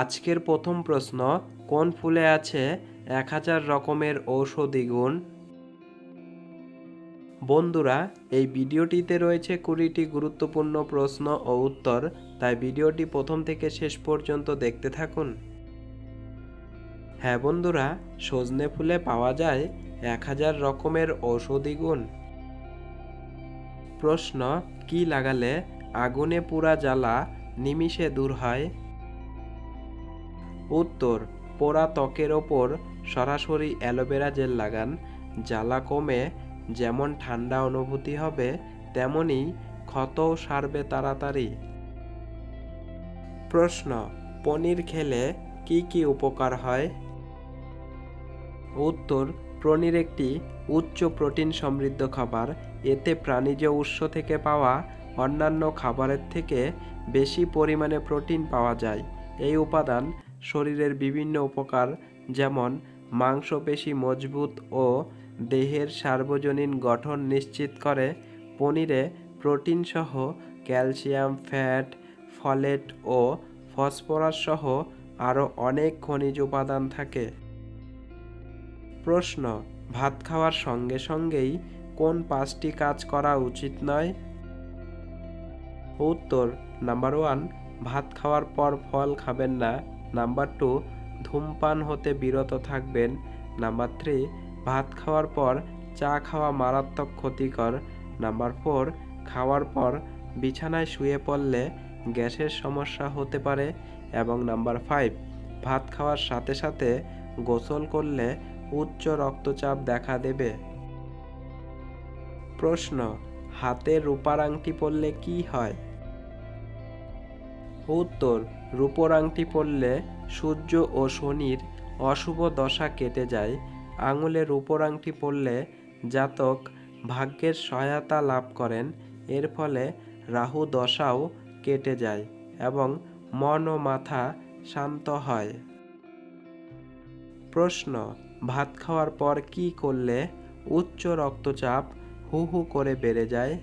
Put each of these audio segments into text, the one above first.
আজকের প্রথম প্রশ্ন, কোন ফুলে আছে এক হাজার রকমের ঔষধি গুণ? বন্ধুরা, এই ভিডিওটিতে রয়েছে কুড়িটি গুরুত্বপূর্ণ প্রশ্ন ও উত্তর, তাই ভিডিওটি প্রথম থেকে শেষ পর্যন্ত দেখতে থাকুন। হ্যাঁ বন্ধুরা, সজনে ফুলে পাওয়া যায় এক হাজার রকমের ঔষধি গুণ। প্রশ্ন, কি লাগালে আগুনে পুরা জ্বালা নিমিষে দূর হয়? উত্তর পোড়া ত্বকের ওপর সরাসরি অ্যালোভেরা জেল লাগান, জ্বালা কমে যেমন ঠান্ডা অনুভূতি হবে, তেমনি ক্ষতও সারবে তাড়াতাড়ি। প্রশ্ন, পনির খেলে কি কি উপকার হয়? উত্তর, পনির একটি উচ্চ প্রোটিন সমৃদ্ধ খাবার। এতে প্রাণীজ উৎস থেকে পাওয়া অন্যান্য খাবারের থেকে বেশি পরিমাণে প্রোটিন পাওয়া যায়। এই উপাদান শরীরের বিভিন্ন উপকার, যেমন মাংসপেশি মজবুত ও দেহের সার্বজনীন গঠন নিশ্চিত করে। পনিরে প্রোটিন সহ ক্যালসিয়াম, ফ্যাট, ফলেট ও ফসফরাস সহ আরও অনেক খনিজ উপাদান থাকে। প্রশ্ন, ভাত খাওয়ার সঙ্গে সঙ্গেই কোন পাঁচটি কাজ করা উচিত নয়? উত্তর, নাম্বার ওয়ান, ভাত খাওয়ার পর ফল খাবেন না। নাম্বার টু, ধূমপান হতে বিরত থাকবেন। নাম্বার থ্রি, ভাত খাওয়ার পর চা খাওয়া মারাত্মক ক্ষতিকর। নাম্বার ফোর, খাওয়ার পর বিছানায় শুয়ে পড়লে গ্যাসের সমস্যা হতে পারে। এবং নাম্বার ফাইভ, ভাত খাওয়ার সাথে সাথে গোসল করলে উচ্চ রক্তচাপ দেখা দেবে। প্রশ্ন, হাতে রূপার আংটি পরলে কি হয়? উত্তর রূপোর আংটি পরলে সূর্য ও শনির অশুভ দশা কেটে যায়। আঙুলে রূপোর আংটি পরলে জাতক ভাগ্যের সহায়তা লাভ করেন। এর ফলে রাহু দশাও কেটে যায় এবং মন ও মাথা শান্ত হয়। প্রশ্ন, ভাত খাওয়ার পর কি করলে উচ্চ রক্তচাপ হু হু করে বেড়ে যায়?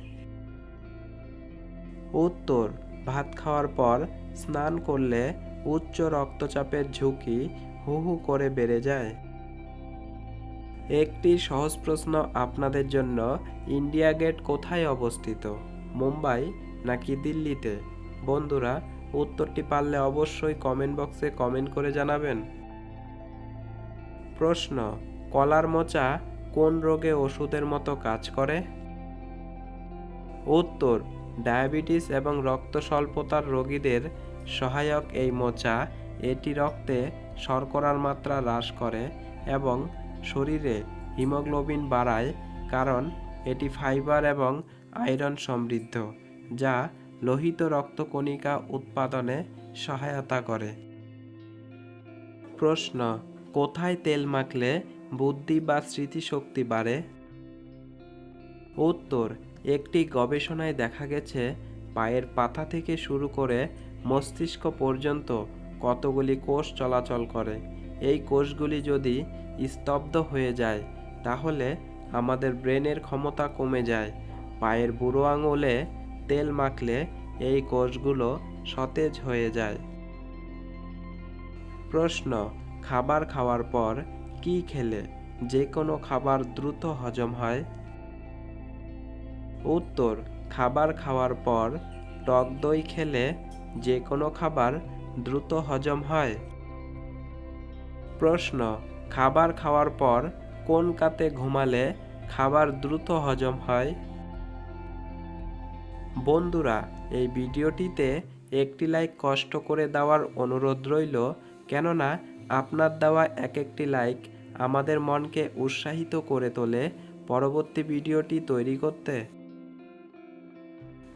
উত্তর, ভাত খাওয়ার পর স্নান করলে উচ্চ রক্তচাপের ঝুঁকি হু হু করে বেড়ে যায়। একটি সহজ প্রশ্ন আপনাদের জন্য, ইন্ডিয়া গেট কোথায় অবস্থিত? মুম্বাই নাকি দিল্লিতে? বন্ধুরা, উত্তরটি পারলে অবশ্যই কমেন্ট বক্সে কমেন্ট করে জানাবেন। প্রশ্ন, কলার মোচা কোন রোগে ওষুধের মতো কাজ করে? উত্তর, ডায়াবেটিস এবং রক্ত স্বল্পতার রোগীদের সহায়ক এই মোচা এটি রক্তে শর্করার মাত্রা হ্রাস করে এবং শরীরে হিমোগ্লোবিন বাড়ায় কারণ এটি ফাইবার এবং আয়রন সমৃদ্ধ, যা লোহিত রক্তকণিকা উৎপাদনে সহায়তা করে। প্রশ্ন, কোথায় তেল মাখলে বুদ্ধি বা স্মৃতিশক্তি বাড়ে? উত্তর, একটি গবেষণায় দেখা গেছে, পায়ের পাতা থেকে শুরু করে মস্তিষ্ক পর্যন্ত কতগুলি কোষ চলাচল করে? এই কোষগুলি যদি স্তব্ধ হয়ে যায়, তাহলে আমাদের ব্রেনের ক্ষমতা কমে যায়। পায়ের বুড়ো আঙুলে তেল মাখলে এই কোষগুলো সতেজ হয়ে যায়। প্রশ্ন, খাবার খাওয়ার পর কি খেলে? যে কোনো খাবার দ্রুত হজম হয়? উত্তর, খাবার খাওয়ার পর টক দই খেলে যে কোনো খাবার দ্রুত হজম হয়। প্রশ্ন, খাবার খাওয়ার পর কোন কাতে ঘুমালে খাবার দ্রুত হজম হয়? বন্ধুরা, এই ভিডিওটিতে একটি লাইক কষ্ট করে দেওয়ার অনুরোধ রইল, কেননা আপনার দেওয়া এক একটি লাইক আমাদের মনকে উৎসাহিত করে তোলে পরবর্তী ভিডিওটি তৈরি করতে।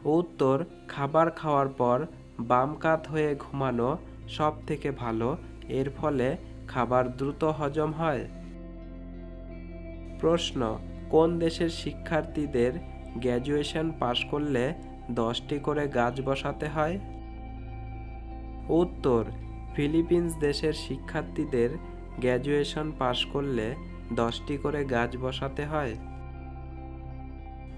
উত্তর, খাবার খাওয়ার পর বাম কাত হয়ে ঘুমানো সব থেকে ভালো, এর ফলে খাবার দ্রুত হজম হয়। প্রশ্ন, কোন দেশের শিক্ষার্থীদের গ্র্যাজুয়েশন পাশ করলে দশটি করে গাছ বসাতে হয়? উত্তর, ফিলিপিন্স দেশের শিক্ষার্থীদের গ্র্যাজুয়েশন পাশ করলে দশটি করে গাছ বসাতে হয়।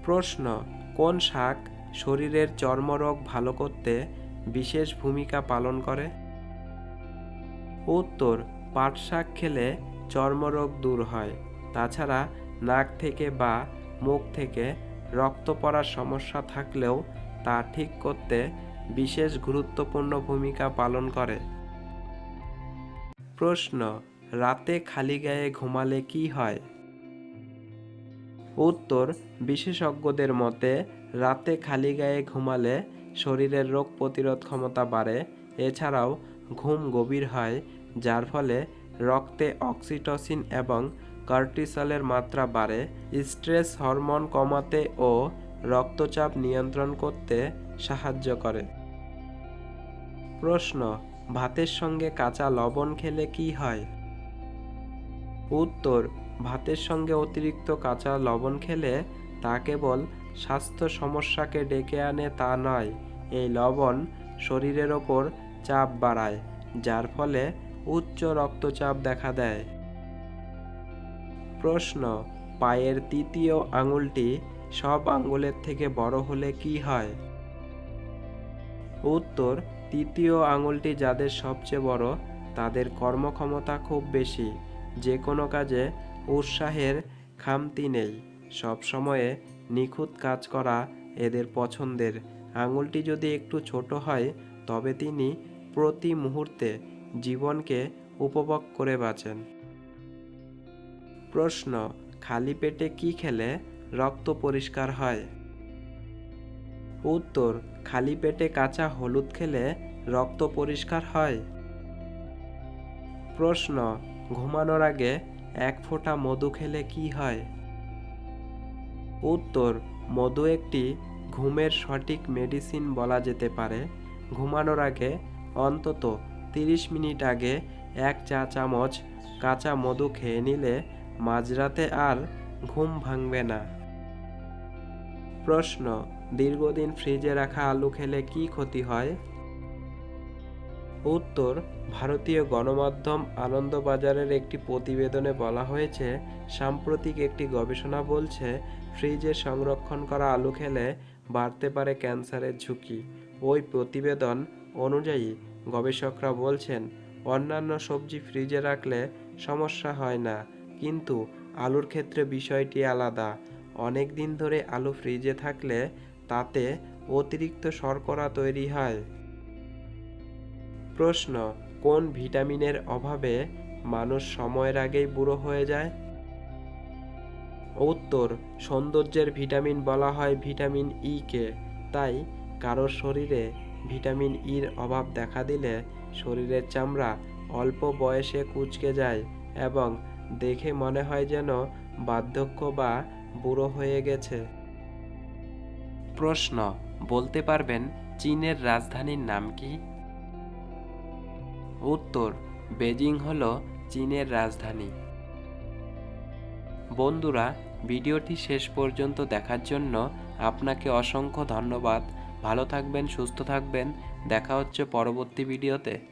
প্রশ্ন, কোন শাক শরীরের চর্মরোগ ভালো করতে বিশেষ ভূমিকা পালন করে। উত্তর, পাট শাক খেলে চর্মরোগ দূর হয়। তাছাড়া নাক থেকে বা মুখ থেকে রক্ত পড়ার সমস্যা থাকলেও তা ঠিক করতে বিশেষ গুরুত্বপূর্ণ ভূমিকা পালন করে। প্রশ্ন, রাতে খালি গায়ে ঘুমালে কি হয়? উত্তর, বিশেষজ্ঞদের মতে রাতে খালি গায়ে ঘুমালে শরীরের রোগ প্রতিরোধ ক্ষমতা বাড়ে, এছাড়াও ঘুম গভীর হয়, যার ফলে রক্তে অক্সিটোসিন এবং কর্টিসলের মাত্রা বাড়ে। স্ট্রেস হরমোন কমাতে ও রক্তচাপ নিয়ন্ত্রণ করতে সাহায্য করে। প্রশ্ন, ভাতের সঙ্গে কাঁচা লবণ খেলে কি হয়? উত্তর, ভাতের সঙ্গে অতিরিক্ত কাঁচা লবণ খেলে তা কেবল স্বাস্থ্য সমস্যাকে ডেকে আনে তা নয়, এই লবণ শরীরের ওপর চাপ বাড়ায়, যার ফলে উচ্চ রক্তচাপ দেখা দেয়। প্রশ্ন, পায়ের তৃতীয় আঙুলটি সব আঙুলের থেকে বড় হলে কি হয়? উত্তর, তৃতীয় আঙুলটি যাদের সবচেয়ে বড়, তাদের কর্মক্ষমতা খুব বেশি। যে কোনো কাজে উৎসাহের খামতি নেই। সব সময়ে নিখুঁত কাজ করা এদের পছন্দের। আঙুলটি যদি একটু ছোট হয়, তবে তিনি প্রতি মুহূর্তে জীবনকে উপভোগ করে বাঁচেন। প্রশ্ন, খালি পেটে কি খেলে রক্ত পরিষ্কার হয়? উত্তর, খালি পেটে কাঁচা হলুদ খেলে রক্ত পরিষ্কার হয়। প্রশ্ন, ঘুমানোর আগে এক ফোঁটা মধু খেলে কি হয়? উত্তর, মধু একটি ঘুমের সঠিক মেডিসিন বলা যেতে পারে। ঘুমানোর আগে অন্তত তিরিশ মিনিট আগে এক চা চামচ কাঁচা মধু খেয়ে নিলে মাঝরাতে আর ঘুম ভাঙবে না। প্রশ্ন, দীর্ঘদিন ফ্রিজে রাখা আলু খেলে কি ক্ষতি হয়? উত্তর, ভারতীয় গণমাধ্যম আনন্দবাজারের একটি প্রতিবেদনে বলা হয়েছে, সাম্প্রতিক একটি গবেষণা বলছে, ফ্রিজে সংরক্ষণ করা আলু খেলে বাড়তে পারে ক্যান্সারের ঝুঁকি। ওই প্রতিবেদন অনুযায়ী গবেষকরা বলছেন, অন্যান্য সবজি ফ্রিজে রাখলে সমস্যা হয় না, কিন্তু আলুর ক্ষেত্রে বিষয়টি আলাদা। অনেক দিন ধরে আলু ফ্রিজে থাকলে তাতে অতিরিক্ত শর্করা তৈরি হয়। প্রশ্ন, কোন ভিটামিনের অভাবে মানুষ সময়ের আগেই বুড়ো হয়ে যায়? উত্তর, সৌন্দর্যের ভিটামিন বলা হয় ভিটামিন ই কে। তাই কারোর শরীরে ভিটামিন ইর অভাব দেখা দিলে শরীরের চামড়া অল্প বয়সে কুচকে যায় এবং দেখে মনে হয় যেন বার্ধক্য বা বুড়ো হয়ে গেছে। প্রশ্ন, বলতে পারবেন চীনের রাজধানীর নাম কি? উত্তর, বেজিং হল চীনের রাজধানী। বন্ধুরা, ভিডিওটি শেষ পর্যন্ত দেখার জন্য আপনাকে অসংখ্য ধন্যবাদ। ভালো থাকবেন, সুস্থ থাকবেন। দেখা হচ্ছে পরবর্তী ভিডিওতে।